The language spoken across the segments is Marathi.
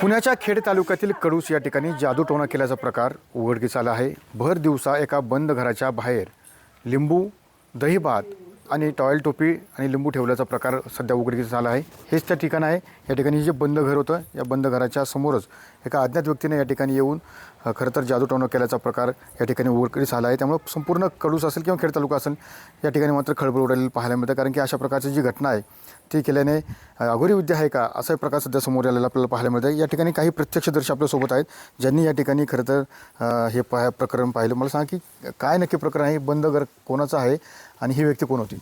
पुण्याच्या खेड तालुक्यातील कडूस या ठिकाणी जादूटोणा केल्याचा प्रकार उघडकीस आला आहे. भर दिवसा एका बंद घराच्या बाहेर लिंबू दहीभात आणि टॉयल टोपी आणि लिंबू ठेवल्याचा प्रकार सध्या उघडकीस आला आहे. हेच त्या ठिकाण आहे. या ठिकाणी जे बंद घर होतं या बंद घराच्या समोरच एका अज्ञात व्यक्तीने या ठिकाणी येऊन खरं तर जादूटोणा केल्याचा प्रकार या ठिकाणी उघडकीस आला आहे. त्यामुळे संपूर्ण कडूस असेल किंवा खेड तालुका असेल या ठिकाणी मात्र खळबळ उडालेली पाहायला मिळतं. कारण की अशा प्रकारची जी घटना आहे ती केल्याने अघोरी विद्या आहे का असा प्रकार सध्या समोर आलेला आपल्याला पाहायला मिळतं या ठिकाणी काही प्रत्यक्षदर्शी आपल्यासोबत आहेत ज्यांनी या ठिकाणी खरं तर हे पाह प्रकरण पाहिलं. मला सांगा की काय नक्की प्रकरण आहे बंद घर कोणाचं आहे आणि ही व्यक्ती कोण होती?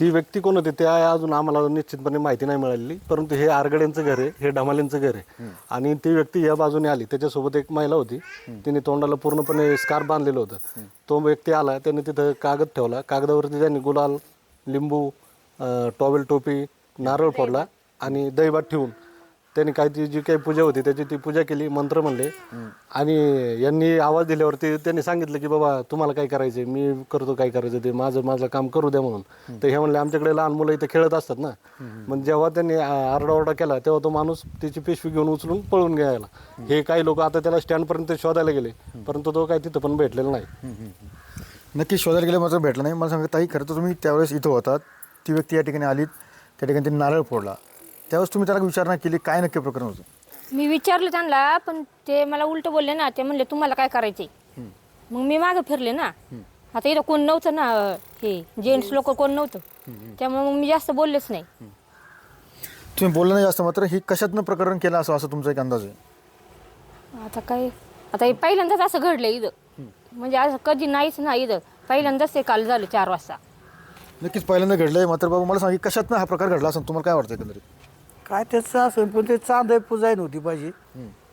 ती व्यक्ती कोण होती त्या अजून आम्हाला निश्चितपणे माहिती नाही मिळालेली. परंतु हे आरगड्यांचं घर आहे हे ढमालेंचं घर आहे. आणि ती व्यक्ती या बाजूने आली. त्याच्यासोबत एक महिला होती. तिने तोंडाला पूर्णपणे स्कार्फ बांधलेलं होतं. तो व्यक्ती आला त्याने तिथं कागद ठेवला. कागदावरती त्यांनी गुलाल लिंबू टॉवेल टोपी नारळ फोडला आणि दहीभात ठेवून त्यांनी काय ती जी काही पूजा होती त्याची ती पूजा केली मंत्र म्हणले. आणि यांनी आवाज दिल्यावरती त्यांनी सांगितलं की बाबा तुम्हाला काय करायचं मी करतो काय करायचं ते? माझं माझं काम करू द्या म्हणून. तर हे म्हणले आमच्याकडे लहान मुलं इथे खेळत असतात ना. मग जेव्हा त्यांनी आरडाओरडा केला तेव्हा तो माणूस त्याची पिशवी घेऊन उचलून पळून गेला. हे काही लोक आता त्याला स्टँडपर्यंत शोधायला गेले परंतु तो काय तिथं पण भेटलेला नाही. नक्की शोधायला गेले मात्र भेटलं नाही. मला सांगा ताई खरं तर तुम्ही त्यावेळेस इथं होतात. ती व्यक्ती या ठिकाणी आली त्या ठिकाणी त्यांनी नारळ फोडला. त्यावेळेस तुम्ही त्याला विचारणा केली काय नक्की प्रकरण होतं? मी विचारलं त्यांना पण ते मला उलट बोलले ना ते म्हणले तुम्हाला काय करायचंय? मग मी मागं फिरले ना. आता इथं कोण नव्हतं ना हे जेंट्स लोक कोण नव्हतं. त्यामुळे मग मी जास्त बोललेच नाही. तुम्ही बोललं नाही जास्त मात्र ही कशातनं प्रकरण केलं असं असं तुमचा एक अंदाज आहे? आता काय आता हे पहिल्यांदाच असं घडलं इथं. म्हणजे असं कधी नाहीच ना इथं. पहिल्यांदाच ते काल झालं चार वाजता. नक्कीच पहिल्यांदा घडलंय मात्र बाबा मला सांगा कशातनं हा प्रकार घडला असं? तुम्हाला काय वाटतं एकंदरीत? काय त्याचं असं पण ते चांद पूजा नव्हती पाहिजे.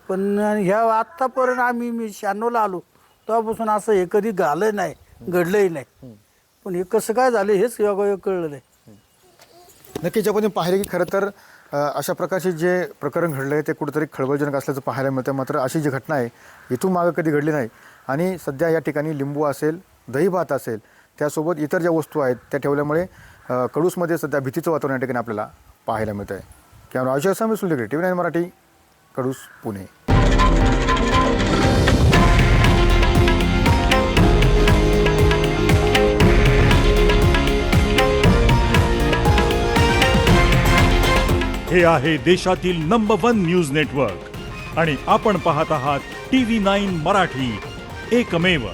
पण ह्या आत्तापर्यंत आम्ही मी शहाण्णवला आलो तेव्हापासून असं हे कधी झालं नाही घडलंही नाही. पण हे कसं काय झालं हेच योगायोग कळलं नाही नक्कीच आपण पाहिले की खरं तर अ, अशा प्रकारचे जे प्रकरण घडलं आहे ते कुठेतरी खळबळजनक असल्याचं पाहायला मिळतं मात्र अशी जी घटना आहे इथून मागं कधी घडली नाही. आणि सध्या या ठिकाणी लिंबू असेल दही भात असेल त्यासोबत इतर ज्या वस्तू आहेत त्या ठेवल्यामुळे अ, कडूसमध्ये सध्या भीतीचं वातावरण या ठिकाणी आपल्याला पाहायला मिळतं आहे camera Ajay Swami Sulgade T V nine Marathi Kadus Pune. हे आहे देशातील नंबर वन न्यूज नेटवर्क आणि आपण पाहत आहात टी व्ही नाईन मराठी. एकमेव.